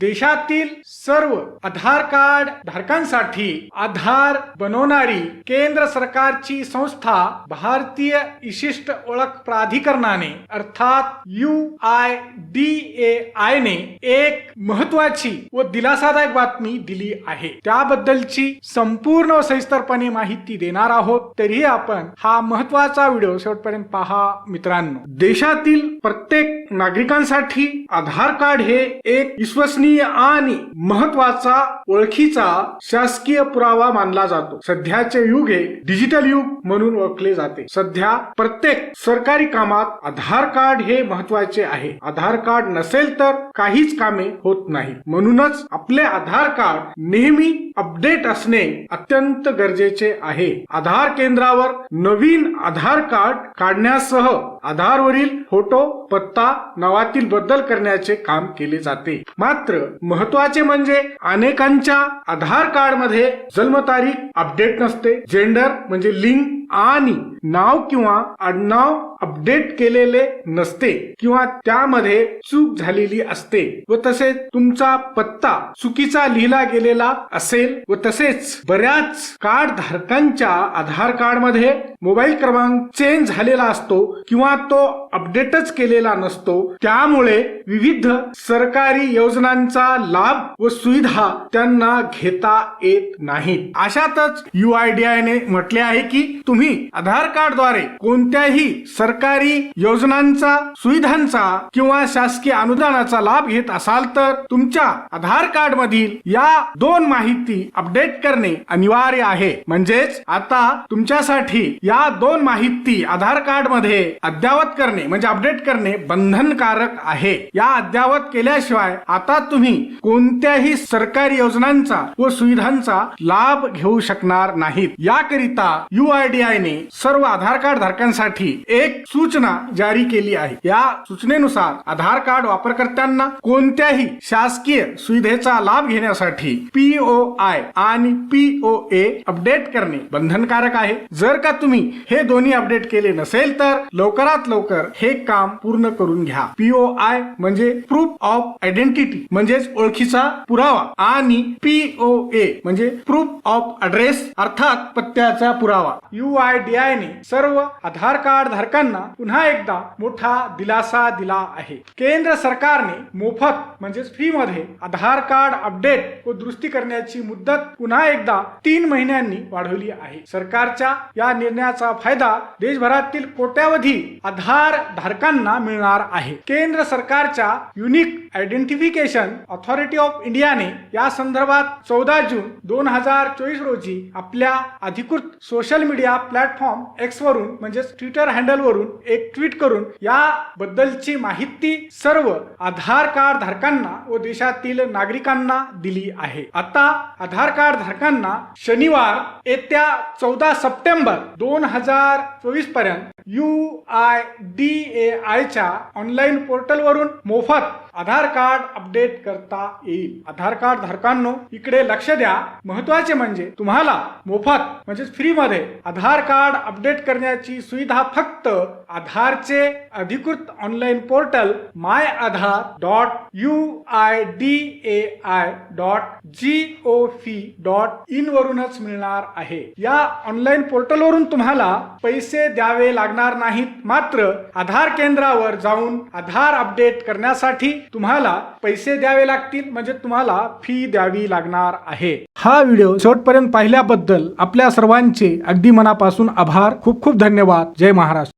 देशातील सर्व आधार कार्ड धारकांसाठी आधार बनवणारी केंद्र सरकारची संस्था भारतीय विशिष्ट ओळख प्राधिकरणाने अर्थात U I D A I ने एक महत्वाची व दिलासादायक बातमी दिली आहे. त्याबद्दलची संपूर्ण व सविस्तरपणे माहिती देणार आहोत. तरीही आपण हा महत्त्वाचा व्हिडिओ शेवटपर्यंत पहा मित्रांनो. देशातील प्रत्येक नागरिकांसाठी आधार कार्ड हे एक विश्वसनीय आणि महत्त्वाचा ओळखीचा शासकीय पुरावा मानला जातो. सध्याचे युग हे डिजिटल युग म्हणून ओळखले जाते. सध्या प्रत्येक सरकारी कामात आधार कार्ड हे महत्त्वाचे आहे. आधार कार्ड नसेल तर काहीच कामे होत नाही. म्हणूनच आपले आधार कार्ड नेहमी अपडेट असणे अत्यंत गरजेचे आहे. आधार केंद्रावर नवीन आधार कार्ड काढण्यासह आधारवरील फोटो पत्ता नावातील बदल करण्याचे काम केले जाते. मात्र महत्त्वाचे म्हणजे अनेकांच्या आधार कार्डमध्ये जन्मतारीख अपडेट नसते. जेंडर म्हणजे लिंग आणि नाव किंवा आडनाव अपडेट केलेले नसते किंवा त्यामध्ये चूक झालेली असते व तसेच तुमचा पत्ता चुकीचा लिहिला गेलेला असेल व तसेच बऱ्याच कार्ड धारकांच्या आधार कार्डमध्ये मोबाईल क्रमांक चेंज झालेला असतो किंवा तो अपडेटच केलेला नसतो. त्यामुळे विविध सरकारी योजनांचा लाभ व सुविधा त्यांना घेता येत नाहीत. अशातच यू आय डी ने म्हटले आहे की तुम्ही आधार कार्डद्वारे कोणत्याही सरकारी योजनांचा सुविधांचा किंवा शासकीय अनुदानाचा लाभ घेत असाल तर तुमच्या आधार कार्ड मधील या दोन माहिती अपडेट करणे अनिवार्य आहे. म्हणजेच आता तुमच्यासाठी या दोन माहिती आधार कार्डमध्ये अद्यावत करणे म्हणजे अपडेट करणे बंधनकारक आहे. या अद्यावत केल्याशिवाय आता तुम्ही कोणत्याही सरकारी योजनांचा व सुविधांचा लाभ घेऊ शकणार नाहीत. याकरिता यू आय डी आय ने सर्व आधार कार्ड धारकांसाठी एक सूचना जारी केली आहे. या सूचनेनुसार आधार कार्ड वापरकर्त्यांना कोणत्याही शासकीय सुविधेचा लाभ घेण्यासाठी पीओ आय आणि पीओ ए अपडेट करणे बंधनकारक आहे. जर का तुम्ही हे दोन्ही अपडेट केले नसेल तर लवकरात लवकर हे काम पूर्ण करून घ्या. पीओ आय म्हणजे प्रूफ ऑफ आयडेंटिटी म्हणजेच ओळखीचा पुरावा आणि पीओ ए म्हणजे प्रूफ ऑफ अड्रेस अर्थात पत्त्याचा पुरावा. यू आय डी आय ने सर्व आधार कार्ड धारकांना पुन्हा एकदा मोठा दिलासा दिला आहे. केंद्र सरकारने मोफत म्हणजेच फ्री मध्ये आधार कार्ड अपडेट व दुरुस्ती करण्याची मुदत पुन्हा एकदा तीन महिन्यांनी वाढवली आहे. सरकारच्या या निर्णयाचा फायदा देशभरातील कोट्यावधी आधार धारकांना मिळणार आहे. केंद्र सरकारच्या युनिक आयडेंटिफिकेशन ऑथॉरिटी ऑफ इंडियाने या संदर्भात चौदा जून दोन हजार चोवीस रोजी आपल्या अधिकृत सोशल मीडिया प्लॅटफॉर्म एक्स वरून म्हणजेच ट्विटर हँडलवरून एक ट्विट करून या बद्दलची माहिती सर्व आधार कार्ड धारकांना व देशातील नागरिकांना दिली आहे. आता आधार कार्ड धारकांना शनिवार येत्या चौदा सप्टेंबर दोन हजार चोवीसपर्यंत यू आय डी ए आयच्या ऑनलाईन पोर्टलवरून मोफत आधार कार्ड अपडेट करता येईल. आधार कार्ड धारकांनो इकडे लक्ष द्या. महत्त्वाचे म्हणजे तुम्हाला मोफत म्हणजे फ्री मध्ये आधार कार्ड अपडेट करण्याची सुविधा फक्त आधारचे अधिकृत online portal my Aadhaar dot U I D A I dot G O V dot in वरूनच मिळणार आहे. या ऑनलाईन पोर्टलवरून तुम्हाला पैसे द्यावे लागणार नाहीत. मात्र आधार केंद्रावर जाऊन आधार अपडेट करण्यासाठी तुम्हाला पैसे द्यावे लागतील म्हणजे तुम्हाला फी द्यावी लागणार आहे. हा व्हिडिओ शेवटपर्यंत पाहिल्याबद्दल आपल्या सर्वांचे अगदी मनापासून आभार. खूप खूप धन्यवाद. जय महाराष्ट्र.